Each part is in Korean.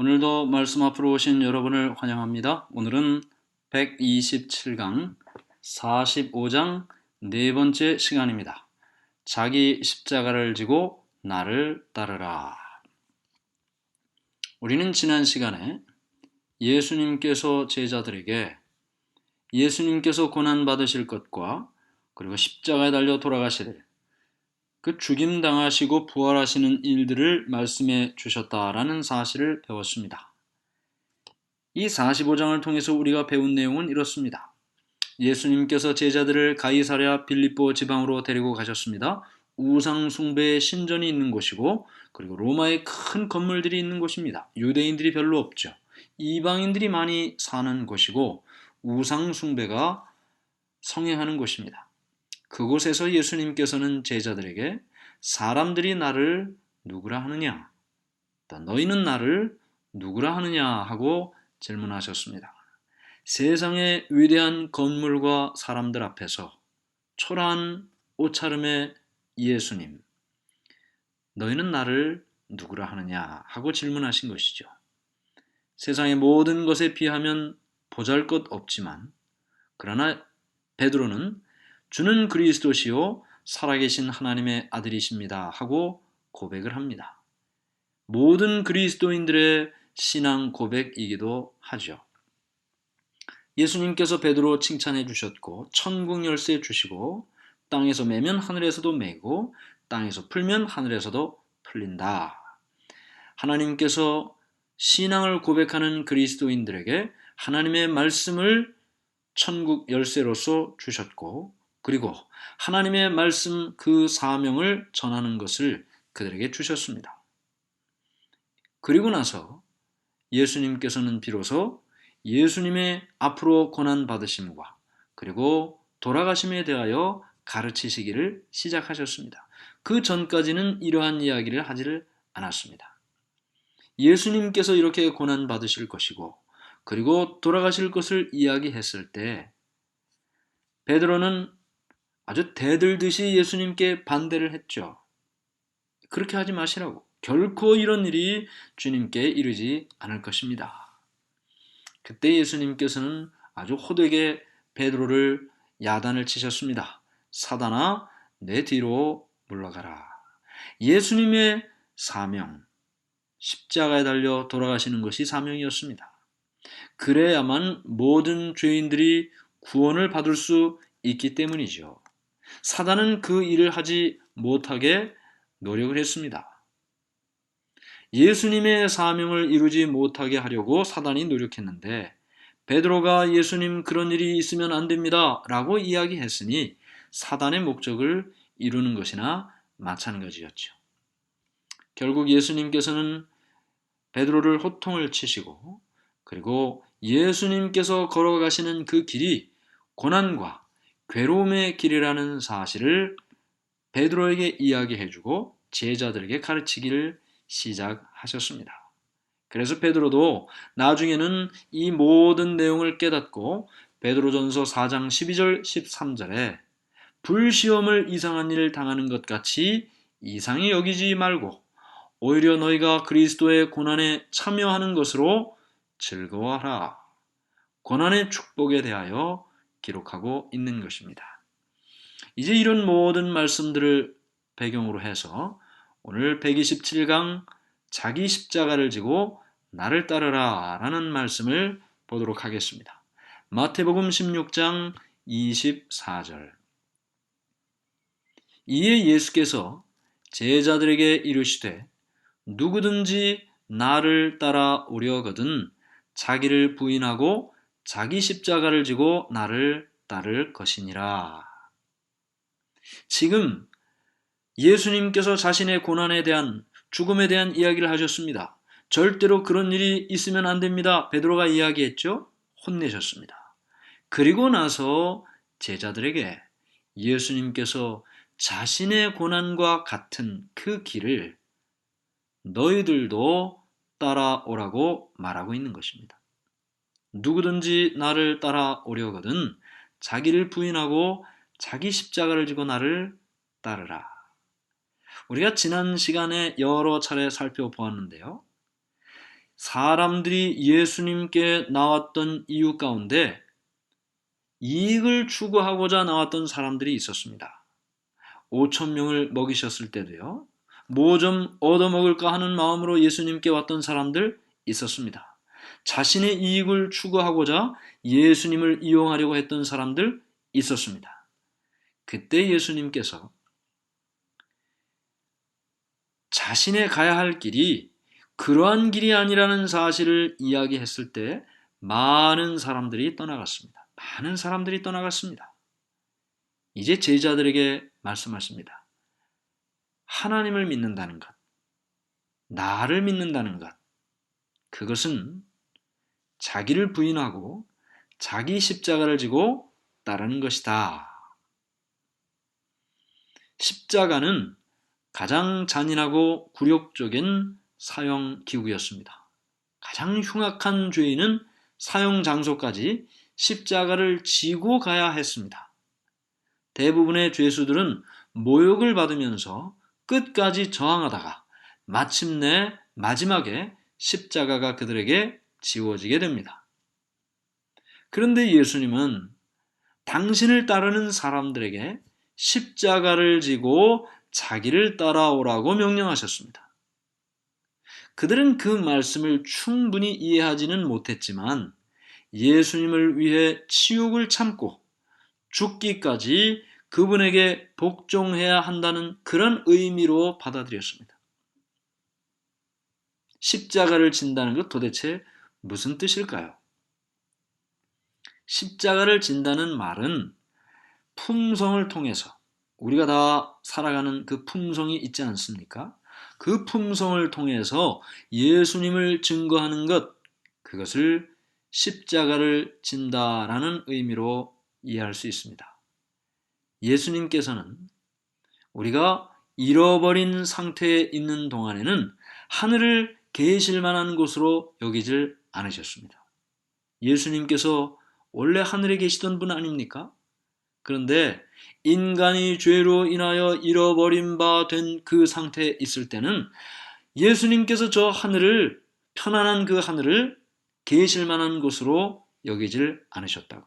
오늘도 말씀 앞으로 오신 여러분을 환영합니다. 오늘은 127강 45장 네 번째 시간입니다. 자기 십자가를 지고 나를 따르라. 우리는 지난 시간에 예수님께서 제자들에게 예수님께서 고난받으실 것과 그리고 십자가에 달려 돌아가시되 그 죽임 당하시고 부활하시는 일들을 말씀해 주셨다라는 사실을 배웠습니다. 이 45장을 통해서 우리가 배운 내용은 이렇습니다. 예수님께서 제자들을 가이사랴 빌립보 지방으로 데리고 가셨습니다. 우상 숭배의 신전이 있는 곳이고 그리고 로마의 큰 건물들이 있는 곳입니다. 유대인들이 별로 없죠. 이방인들이 많이 사는 곳이고 우상 숭배가 성행하는 곳입니다. 그곳에서 예수님께서는 제자들에게 사람들이 나를 누구라 하느냐? 너희는 나를 누구라 하느냐? 하고 질문하셨습니다. 세상의 위대한 건물과 사람들 앞에서 초라한 옷차림의 예수님, 너희는 나를 누구라 하느냐? 하고 질문하신 것이죠. 세상의 모든 것에 비하면 보잘 것 없지만, 그러나 베드로는 주는 그리스도시요 살아계신 하나님의 아들이십니다 하고 고백을 합니다. 모든 그리스도인들의 신앙 고백이기도 하죠. 예수님께서 베드로 칭찬해 주셨고 천국 열쇠 주시고 땅에서 매면 하늘에서도 매고 땅에서 풀면 하늘에서도 풀린다. 하나님께서 신앙을 고백하는 그리스도인들에게 하나님의 말씀을 천국 열쇠로서 주셨고 그리고 하나님의 말씀 그 사명을 전하는 것을 그들에게 주셨습니다. 그리고 나서 예수님께서는 비로소 예수님의 앞으로 고난 받으심과 그리고 돌아가심에 대하여 가르치시기를 시작하셨습니다. 그 전까지는 이러한 이야기를 하지를 않았습니다. 예수님께서 이렇게 고난 받으실 것이고 그리고 돌아가실 것을 이야기했을 때 베드로는 아주 대들듯이 예수님께 반대를 했죠. 그렇게 하지 마시라고. 결코 이런 일이 주님께 이르지 않을 것입니다. 그때 예수님께서는 아주 호되게 베드로를 야단을 치셨습니다. 사단아, 내 뒤로 물러가라. 예수님의 사명, 십자가에 달려 돌아가시는 것이 사명이었습니다. 그래야만 모든 죄인들이 구원을 받을 수 있기 때문이죠. 사단은 그 일을 하지 못하게 노력을 했습니다. 예수님의 사명을 이루지 못하게 하려고 사단이 노력했는데 베드로가 예수님 그런 일이 있으면 안 됩니다 라고 이야기했으니 사단의 목적을 이루는 것이나 마찬가지였죠. 결국 예수님께서는 베드로를 호통을 치시고 그리고 예수님께서 걸어가시는 그 길이 고난과 괴로움의 길이라는 사실을 베드로에게 이야기해주고 제자들에게 가르치기를 시작하셨습니다. 그래서 베드로도 나중에는 이 모든 내용을 깨닫고 베드로전서 4장 12절 13절에 불시험을 이상한 일을 당하는 것 같이 이상히 여기지 말고 오히려 너희가 그리스도의 고난에 참여하는 것으로 즐거워하라. 고난의 축복에 대하여 기록하고 있는 것입니다. 이제 이런 모든 말씀들을 배경으로 해서 오늘 127강 자기 십자가를 지고 나를 따르라 라는 말씀을 보도록 하겠습니다. 마태복음 16장 24절 이에 예수께서 제자들에게 이르시되 누구든지 나를 따라 오려거든 자기를 부인하고 자기 십자가를 지고 나를 따를 것이니라. 지금 예수님께서 자신의 고난에 대한 죽음에 대한 이야기를 하셨습니다. 절대로 그런 일이 있으면 안 됩니다. 베드로가 이야기했죠. 혼내셨습니다. 그리고 나서 제자들에게 예수님께서 자신의 고난과 같은 그 길을 너희들도 따라오라고 말하고 있는 것입니다. 누구든지 나를 따라오려거든 자기를 부인하고 자기 십자가를 지고 나를 따르라. 우리가 지난 시간에 여러 차례 살펴보았는데요. 사람들이 예수님께 나왔던 이유 가운데 이익을 추구하고자 나왔던 사람들이 있었습니다. 5천 명을 먹이셨을 때도요. 뭐 좀 얻어먹을까 하는 마음으로 예수님께 왔던 사람들 있었습니다. 자신의 이익을 추구하고자 예수님을 이용하려고 했던 사람들 있었습니다. 그때 예수님께서 자신의 가야 할 길이 그러한 길이 아니라는 사실을 이야기했을 때 많은 사람들이 떠나갔습니다. 많은 사람들이 떠나갔습니다. 이제 제자들에게 말씀하십니다. 하나님을 믿는다는 것, 나를 믿는다는 것, 그것은 자기를 부인하고 자기 십자가를 지고 따르는 것이다. 십자가는 가장 잔인하고 굴욕적인 사형 기구였습니다. 가장 흉악한 죄인은 사형 장소까지 십자가를 지고 가야 했습니다. 대부분의 죄수들은 모욕을 받으면서 끝까지 저항하다가 마침내 마지막에 십자가가 그들에게 지워지게 됩니다. 그런데 예수님은 당신을 따르는 사람들에게 십자가를 지고 자기를 따라오라고 명령하셨습니다. 그들은 그 말씀을 충분히 이해하지는 못했지만 예수님을 위해 치욕을 참고 죽기까지 그분에게 복종해야 한다는 그런 의미로 받아들였습니다. 십자가를 진다는 것 도대체 무슨 뜻일까요? 십자가를 진다는 말은 품성을 통해서 우리가 다 살아가는 그 품성이 있지 않습니까? 그 품성을 통해서 예수님을 증거하는 것, 그것을 십자가를 진다라는 의미로 이해할 수 있습니다. 예수님께서는 우리가 잃어버린 상태에 있는 동안에는 하늘을 계실 만한 곳으로 여기질 않으셨습니다. 예수님께서 원래 하늘에 계시던 분 아닙니까? 그런데 인간이 죄로 인하여 잃어버린 바 된 그 상태에 있을 때는 예수님께서 저 하늘을 편안한 그 하늘을 계실 만한 곳으로 여기질 않으셨다고요.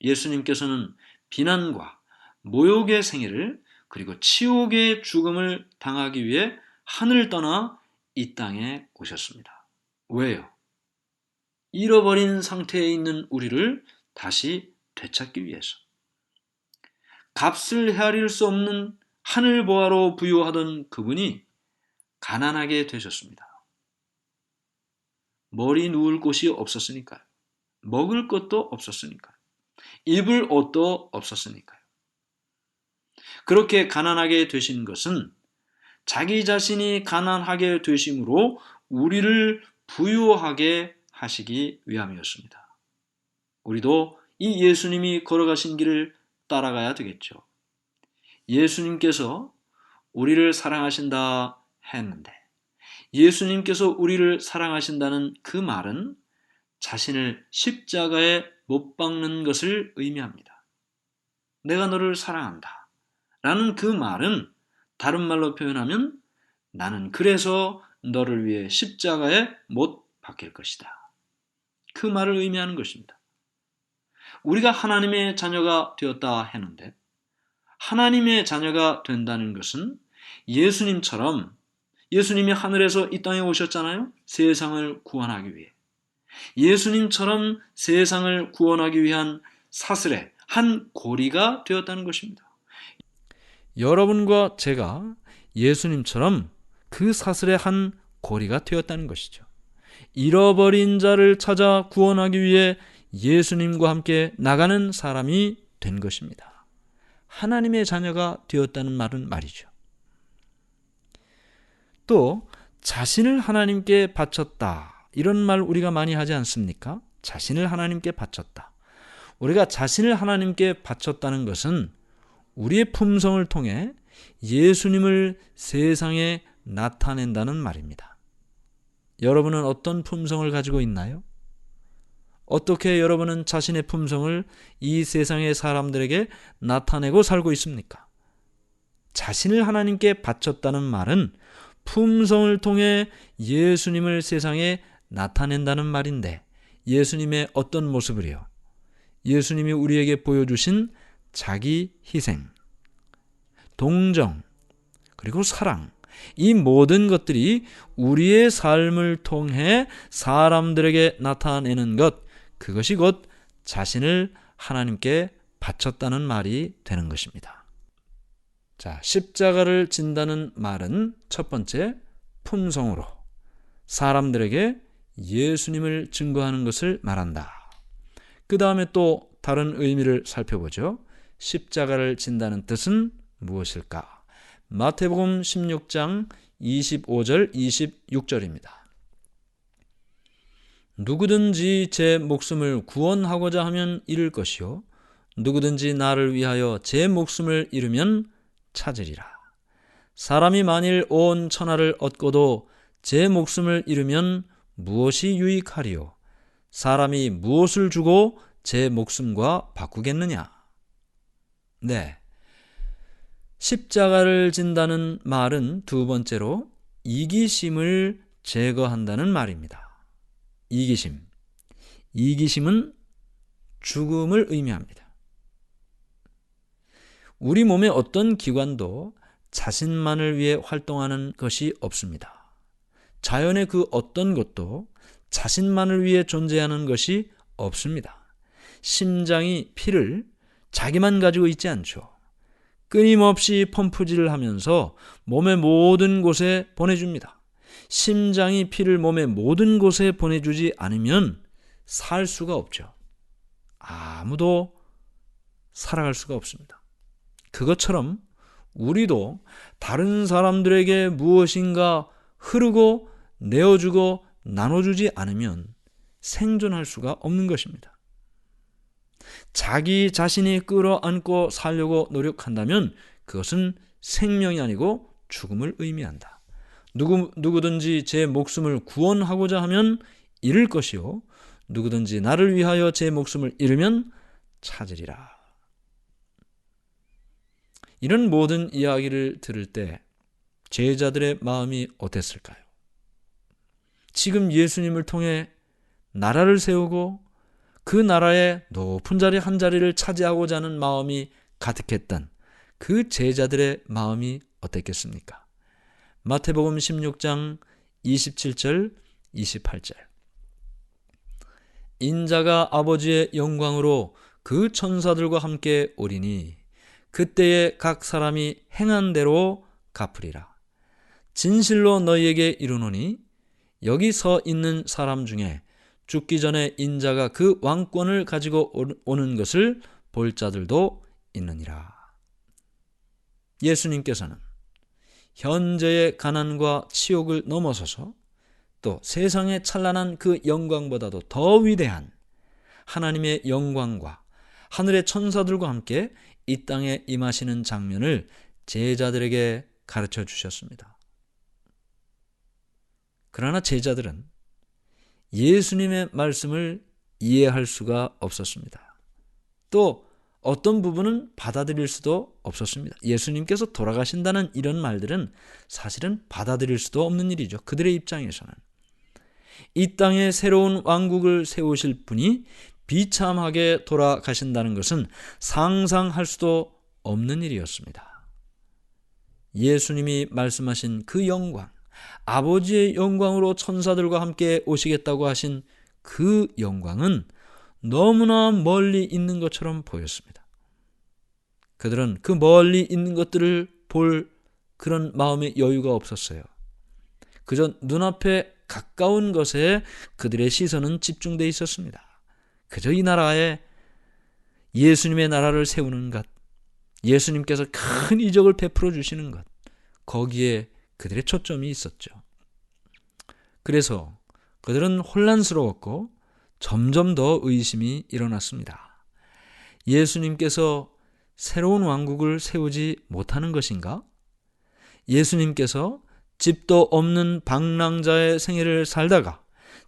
예수님께서는 비난과 모욕의 생애를 그리고 치욕의 죽음을 당하기 위해 하늘을 떠나 이 땅에 오셨습니다. 왜요? 잃어버린 상태에 있는 우리를 다시 되찾기 위해서. 값을 헤아릴 수 없는 하늘 보화로 부여하던 그분이 가난하게 되셨습니다. 머리 누울 곳이 없었으니까요. 먹을 것도 없었으니까요. 입을 옷도 없었으니까요. 그렇게 가난하게 되신 것은 자기 자신이 가난하게 되심으로 우리를 부유하게 하시기 위함이었습니다. 우리도 이 예수님이 걸어가신 길을 따라가야 되겠죠. 예수님께서 우리를 사랑하신다 했는데 예수님께서 우리를 사랑하신다는 그 말은 자신을 십자가에 못 박는 것을 의미합니다. 내가 너를 사랑한다. 라는 그 말은 다른 말로 표현하면 나는 그래서 너를 위해 십자가에 못 박힐 것이다. 그 말을 의미하는 것입니다. 우리가 하나님의 자녀가 되었다 했는데 하나님의 자녀가 된다는 것은 예수님처럼 예수님이 하늘에서 이 땅에 오셨잖아요. 세상을 구원하기 위해. 예수님처럼 세상을 구원하기 위한 사슬의 한 고리가 되었다는 것입니다. 여러분과 제가 예수님처럼 그 사슬의 한 고리가 되었다는 것이죠. 잃어버린 자를 찾아 구원하기 위해 예수님과 함께 나가는 사람이 된 것입니다. 하나님의 자녀가 되었다는 말은 말이죠. 또 자신을 하나님께 바쳤다. 이런 말 우리가 많이 하지 않습니까? 자신을 하나님께 바쳤다. 우리가 자신을 하나님께 바쳤다는 것은 우리의 품성을 통해 예수님을 세상에 나타낸다는 말입니다. 여러분은 어떤 품성을 가지고 있나요? 어떻게 여러분은 자신의 품성을 이 세상의 사람들에게 나타내고 살고 있습니까? 자신을 하나님께 바쳤다는 말은 품성을 통해 예수님을 세상에 나타낸다는 말인데 예수님의 어떤 모습을요? 예수님이 우리에게 보여주신 자기 희생, 동정, 그리고 사랑, 이 모든 것들이 우리의 삶을 통해 사람들에게 나타내는 것, 그것이 곧 자신을 하나님께 바쳤다는 말이 되는 것입니다. 자, 십자가를 진다는 말은 첫 번째, 품성으로 사람들에게 예수님을 증거하는 것을 말한다. 그 다음에 또 다른 의미를 살펴보죠. 십자가를 진다는 뜻은 무엇일까? 마태복음 16장 25절 26절입니다. 누구든지 제 목숨을 구원하고자 하면 잃을 것이요 누구든지 나를 위하여 제 목숨을 잃으면 찾으리라. 사람이 만일 온 천하를 얻고도 제 목숨을 잃으면 무엇이 유익하리요? 사람이 무엇을 주고 제 목숨과 바꾸겠느냐? 네. 십자가를 진다는 말은 두 번째로 이기심을 제거한다는 말입니다. 이기심. 이기심은 죽음을 의미합니다. 우리 몸의 어떤 기관도 자신만을 위해 활동하는 것이 없습니다. 자연의 그 어떤 것도 자신만을 위해 존재하는 것이 없습니다. 심장이 피를 자기만 가지고 있지 않죠. 끊임없이 펌프질을 하면서 몸의 모든 곳에 보내줍니다. 심장이 피를 몸의 모든 곳에 보내주지 않으면 살 수가 없죠. 아무도 살아갈 수가 없습니다. 그것처럼 우리도 다른 사람들에게 무엇인가 흐르고 내어주고 나눠주지 않으면 생존할 수가 없는 것입니다. 자기 자신이 끌어안고 살려고 노력한다면 그것은 생명이 아니고 죽음을 의미한다. 누구, 누구든지 제 목숨을 구원하고자 하면 잃을 것이요. 누구든지 나를 위하여 제 목숨을 잃으면 찾으리라. 이런 모든 이야기를 들을 때 제자들의 마음이 어땠을까요? 지금 예수님을 통해 나라를 세우고 그 나라의 높은 자리 한 자리를 차지하고자 하는 마음이 가득했던 그 제자들의 마음이 어땠겠습니까? 마태복음 16장 27절 28절 인자가 아버지의 영광으로 그 천사들과 함께 오리니 그때에 각 사람이 행한 대로 갚으리라. 진실로 너희에게 이르노니 여기 서 있는 사람 중에 죽기 전에 인자가 그 왕권을 가지고 오는 것을 볼 자들도 있느니라. 예수님께서는 현재의 가난과 치욕을 넘어서서 또 세상의 찬란한 그 영광보다도 더 위대한 하나님의 영광과 하늘의 천사들과 함께 이 땅에 임하시는 장면을 제자들에게 가르쳐 주셨습니다. 그러나 제자들은 예수님의 말씀을 이해할 수가 없었습니다. 또 어떤 부분은 받아들일 수도 없었습니다. 예수님께서 돌아가신다는 이런 말들은 사실은 받아들일 수도 없는 일이죠. 그들의 입장에서는. 이 땅에 새로운 왕국을 세우실 분이 비참하게 돌아가신다는 것은 상상할 수도 없는 일이었습니다. 예수님이 말씀하신 그 영광, 아버지의 영광으로 천사들과 함께 오시겠다고 하신 그 영광은 너무나 멀리 있는 것처럼 보였습니다. 그들은 그 멀리 있는 것들을 볼 그런 마음의 여유가 없었어요. 그저 눈앞에 가까운 것에 그들의 시선은 집중되어 있었습니다. 그저 이 나라에 예수님의 나라를 세우는 것, 예수님께서 큰 이적을 베풀어 주시는 것, 거기에 그들의 초점이 있었죠. 그래서 그들은 혼란스러웠고 점점 더 의심이 일어났습니다. 예수님께서 새로운 왕국을 세우지 못하는 것인가? 예수님께서 집도 없는 방랑자의 생애를 살다가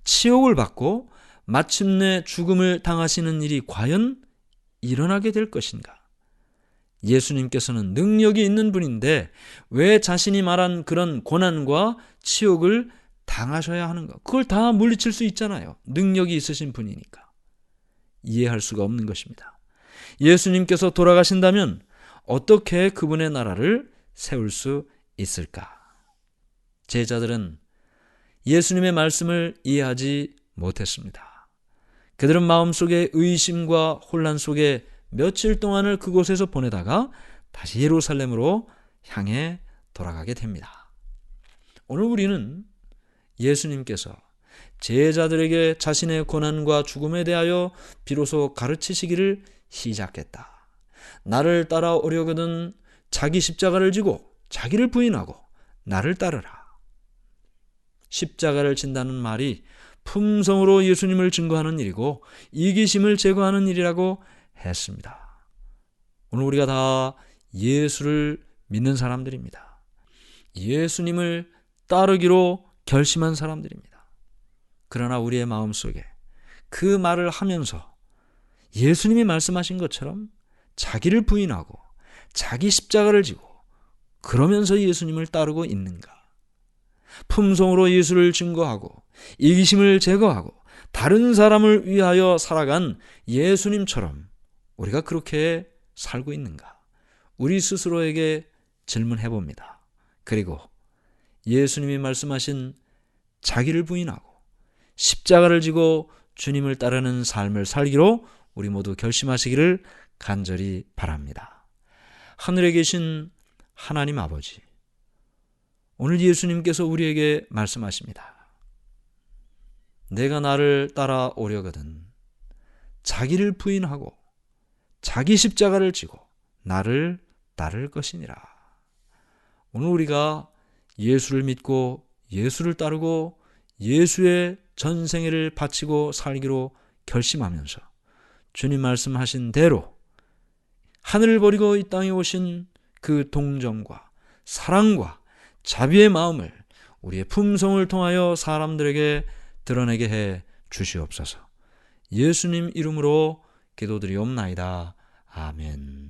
치욕을 받고 마침내 죽음을 당하시는 일이 과연 일어나게 될 것인가? 예수님께서는 능력이 있는 분인데 왜 자신이 말한 그런 고난과 치욕을 당하셔야 하는가? 그걸 다 물리칠 수 있잖아요. 능력이 있으신 분이니까. 이해할 수가 없는 것입니다. 예수님께서 돌아가신다면 어떻게 그분의 나라를 세울 수 있을까? 제자들은 예수님의 말씀을 이해하지 못했습니다. 그들은 마음속에 의심과 혼란 속에 며칠 동안을 그곳에서 보내다가 다시 예루살렘으로 향해 돌아가게 됩니다. 오늘 우리는 예수님께서 제자들에게 자신의 고난과 죽음에 대하여 비로소 가르치시기를 시작했다. 나를 따라오려거든 자기 십자가를 지고 자기를 부인하고 나를 따르라. 십자가를 진다는 말이 품성으로 예수님을 증거하는 일이고 이기심을 제거하는 일이라고 했습니다. 오늘 우리가 다 예수를 믿는 사람들입니다. 예수님을 따르기로 결심한 사람들입니다. 그러나 우리의 마음 속에 그 말을 하면서 예수님이 말씀하신 것처럼 자기를 부인하고 자기 십자가를 지고 그러면서 예수님을 따르고 있는가? 품성으로 예수를 증거하고 이기심을 제거하고 다른 사람을 위하여 살아간 예수님처럼 우리가 그렇게 살고 있는가? 우리 스스로에게 질문해 봅니다. 그리고 예수님이 말씀하신 자기를 부인하고 십자가를 지고 주님을 따르는 삶을 살기로 우리 모두 결심하시기를 간절히 바랍니다. 하늘에 계신 하나님 아버지, 오늘 예수님께서 우리에게 말씀하십니다. 내가 나를 따라오려거든 자기를 부인하고 자기 십자가를 지고 나를 따를 것이니라. 오늘 우리가 예수를 믿고 예수를 따르고 예수의 전생애를 바치고 살기로 결심하면서 주님 말씀하신 대로 하늘을 버리고 이 땅에 오신 그 동정과 사랑과 자비의 마음을 우리의 품성을 통하여 사람들에게 드러내게 해 주시옵소서. 예수님 이름으로 기도드리옵나이다. 아멘.